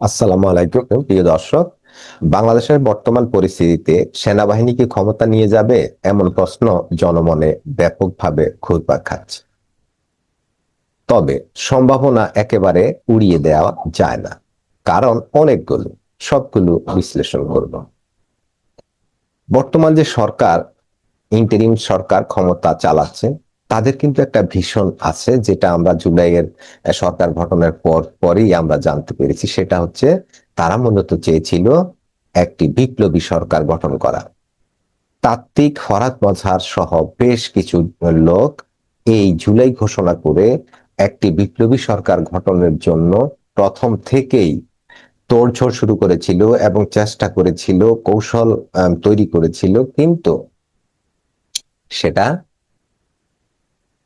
আসসালামু আলাইকুম, প্রিয় দর্শক। বাংলাদেশের বর্তমান পরিস্থিতিতে সেনাবাহিনী কি ক্ষমতা নিয়ে যাবে? এমন প্রশ্ন জনমনে ব্যাপকভাবে ঘুরপাক খাচ্ছে। তবে সম্ভাবনা একেবারে উড়িয়ে দেওয়া যায় না, কারণ অনেকগুলো, সবগুলো বিশ্লেষণ করব। বর্তমান যে সরকার, ইন্টারিম সরকার ক্ষমতা চালাচ্ছে তাদের কিন্তু একটা ভীষণ আছে, যেটা আমরা জুলাইয়ের সরকার গঠনের পর পরই আমরা জানতে পেরেছি। সেটা হচ্ছে তারা মূলত চেয়েছিল একটি বিপ্লবী সরকার গঠন করা। তাত্ত্বিক ফরাত মজহার সহ বেশ কিছু লোক এই জুলাই ঘোষণা করে একটি বিপ্লবী সরকার গঠনের জন্য প্রথম থেকেই তোড়ঝড় শুরু করেছিল এবং চেষ্টা করেছিল, কৌশল তৈরি করেছিল। কিন্তু সেটা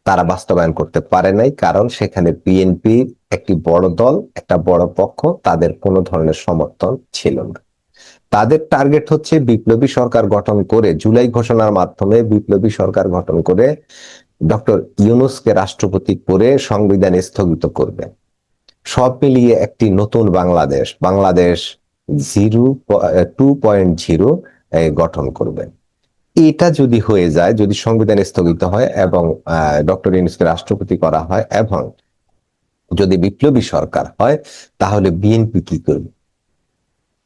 তারা বাস্তবায়ন করতে পারে নাই, কারণ সেখানে বিএনপি একটি বড় দল, একটা বড় পক্ষ, তাদের কোনো ধরনের সমর্থন ছিল না। তাদের টার্গেট হচ্ছে বিপ্লবী সরকার গঠন করে, জুলাই ঘোষণার মাধ্যমে বিপ্লবী সরকার গঠন করে ডক্টর ইউনুসকে রাষ্ট্রপতি করে সংবিধান স্থগিত করবে। সব মিলিয়ে একটি নতুন Bangladesh Bangladesh zero two point zero গঠন করবে। এটা যদি হয়ে যায়, যদি সংবিধান স্থগিত হয় এবং ডক্টর ইউনুসকে রাষ্ট্রপতি করা হয় এবং যদি বিপ্লবী সরকার হয়, তাহলে বিএনপি কি করবে?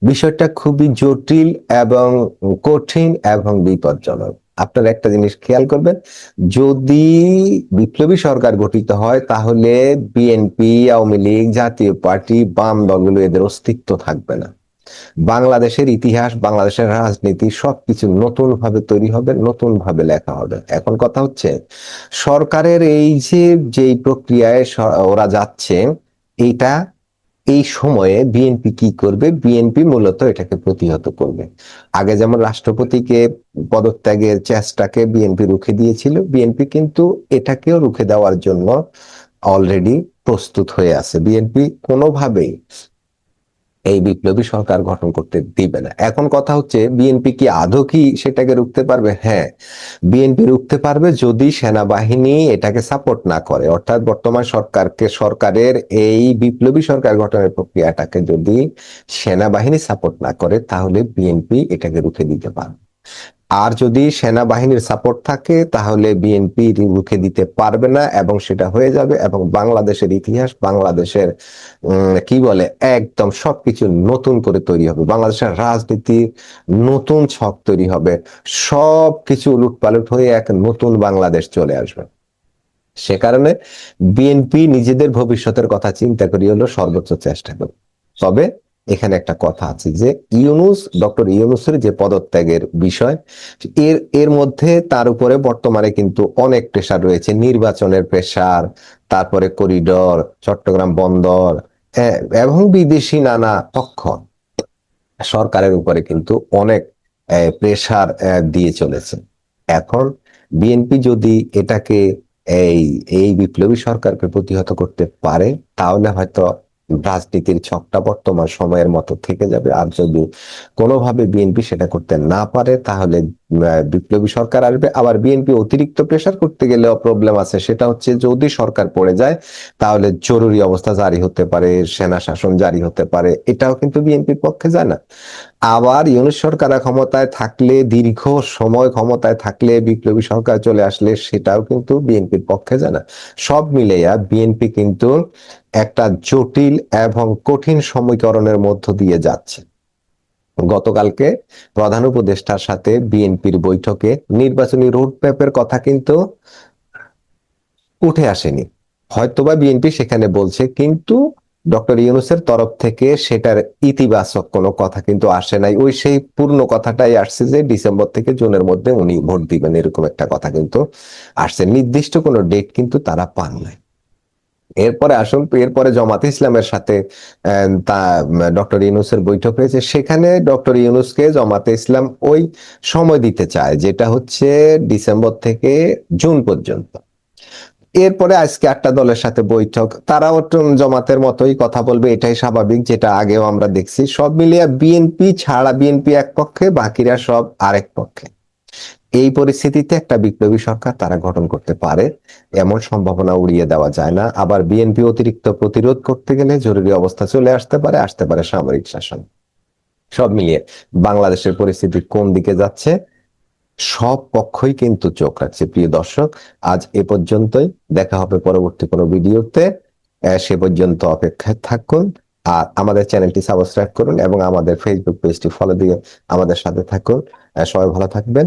বিষয়টা খুবই জটিল এবং কঠিন এবং বিপজ্জনক। আপনার একটা জিনিস খেয়াল করবেন, যদি বিপ্লবী সরকার গঠিত হয়, তাহলে বিএনপি, আওয়ামী লীগ, জাতীয় পার্টি, বাম দলগুলো এদের অস্তিত্ব থাকবে না। বাংলাদেশের ইতিহাস, বাংলাদেশের রাজনীতি সবকিছু নতুন ভাবে তৈরি হবে নতুন ভাবে লেখা হবে। এখন কথা হচ্ছে, সরকারের এই যে, যেই প্রক্রিয়ায় ওরা যাচ্ছে, এইটা, এই সময়ে বিএনপি কি করবে? বিএনপি মূলত এটাকে প্রতিহত করবে। আগে যেমন রাষ্ট্রপতিকে পদত্যাগের চেষ্টাকে বিএনপি রুখে দিয়েছিল, বিএনপি কিন্তু এটাকেও রুখে দেওয়ার জন্য অলরেডি প্রস্তুত হয়ে আছে। বিএনপি কোনোভাবেই এই বিপ্লবী সরকার গঠন করতে দিবে না। এখন কথা হচ্ছে, বিএনপি কি আধো কি সেটাকে রুখতে পারবে? হ্যাঁ বিএনপি রুখতে পারবে যদি সেনাবাহিনী এটাকে সাপোর্ট না করে। অর্থাৎ বর্তমান সরকারকে, সরকারের এই বিপ্লবী সরকার গঠনের প্রক্রিয়াটাকে যদি সেনাবাহিনী সাপোর্ট না করে, তাহলে বিএনপি এটাকে রুখে দিতে পারবে। আর যদি সেনাবাহিনীর সাপোর্ট থাকে, তাহলে বিএনপি রুখে দিতে পারবে না এবং সেটা হয়ে যাবে এবং বাংলাদেশের ইতিহাস, বাংলাদেশের কি বলে, একদম সবকিছু নতুন করে তৈরি হবে। বাংলাদেশের রাজনীতির নতুন ছক তৈরি হবে। সব কিছু উলুটপালট হয়ে এক নতুন বাংলাদেশ চলে আসবে। সে কারণে বিএনপি নিজেদের ভবিষ্যতের কথা চিন্তা করি হলো সর্বোচ্চ চেষ্টা করবে তবে এখানে একটা কথা আছে যে ইউনুস, ডক্টর ইউনুসের যে পদত্যাগের বিষয়, এর এর মধ্যে তার উপরে বর্তমানে কিন্তু অনেক প্রেশার রয়েছে। নির্বাচনের প্রেশার তারপরে করিডর চট্টগ্রাম বন্দর এবং বিদেশি নানা পক্ষ সরকারের উপরে কিন্তু অনেক প্রেশার দিয়ে চলেছে। এখন বিএনপি যদি এটাকে এই এই বিপ্লবী সরকারকে প্রতিহত করতে পারে, তাহলে হয়তো রাজনীতির ছকটা বর্তমান সময়ের মতো থেকে যাবে। আর যদি কোনোভাবে বিএনপি সেটা করতে না পারে, তাহলে বিপ্লবী সরকার আসবে, আবার বিএনপি অতিরিক্ত প্রেশার করতে গেলেও প্রবলেম আছে। সেটা হচ্ছে যদি সরকার পড়ে যায়, তাহলে জরুরি অবস্থা জারি হতে পারে, সেনা শাসন জারি হতে পারে, এটাও কিন্তু বিএনপির পক্ষে যায় না। আবার ইউনিট সরকার ক্ষমতায় থাকলে, দীর্ঘ সময় ক্ষমতায় থাকলে বিপ্লবী সরকার চলে আসলে, সেটাও কিন্তু বিএনপির পক্ষে যায় না। সব মিলেয়া বিএনপি কিন্তু একটা জটিল এবং কঠিন সমীকরণের মধ্য দিয়ে যাচ্ছে। গতকালকে প্রধান উপদেষ্টার সাথে বিএনপির বৈঠকে নির্বাচনী রোডম্যাপের কথা কিন্তু উঠে আসেনি। হয়তোবা বিএনপি সেখানে বলছে, কিন্তু ডক্টর ইউনুসের তরফ থেকে সেটার ইতিবাচক কোনো কথা কিন্তু আসে নাই। ওই সেই পূর্ণ কথাটাই আসছে যে ডিসেম্বর থেকে জুনের মধ্যে উনি ভোট দিবেন, এরকম একটা কথা কিন্তু আসছে। নির্দিষ্ট কোনো ডেট কিন্তু তারা পান নাই। এরপরে আসুন এরপরে জামাতে ইসলামের সাথে তা, ডক্টর ইউনুসের বৈঠক হয়েছে। সেখানে ডক্টর ইউনুসকে জামাতে ইসলাম ওই সময় দিতে চায়, যেটা হচ্ছে ডিসেম্বর থেকে জুন পর্যন্ত। এরপরে আজকে আটটা দলের সাথে বৈঠক, তারাও জমাতের মতোই কথা বলবে, এটাই স্বাভাবিক, যেটা আগেও আমরা দেখছি। সব মিলিয়ে বিএনপি ছাড়া বিএনপি এক পক্ষে, বাকিরা সব আরেক পক্ষে। এই পরিস্থিতিতে একটা বিপ্লবী সরকার তারা গঠন করতে পারে, এমন সম্ভাবনা উড়িয়ে দেওয়া যায় না। আবার বিএনপি অতিরিক্ত প্রতিরোধ করতে গেলে জরুরি অবস্থা চলে আসতে পারে আসতে পারে সামরিক শাসন। সব মিলিয়ে বাংলাদেশের পরিস্থিতি কোন দিকে যাচ্ছে? সব পক্ষই কিন্তু চোখ রাখছে। প্রিয় দর্শক, আজ এ পর্যন্তই। দেখা হবে পরবর্তী কোনো ভিডিওতে। সে পর্যন্ত অপেক্ষায় থাকুন। আর আমাদের চ্যানেলটি সাবস্ক্রাইব করুন এবং আমাদের ফেসবুক পেজটি ফলো দিয়ে আমাদের সাথে থাকুন। সবাই ভালো থাকবেন।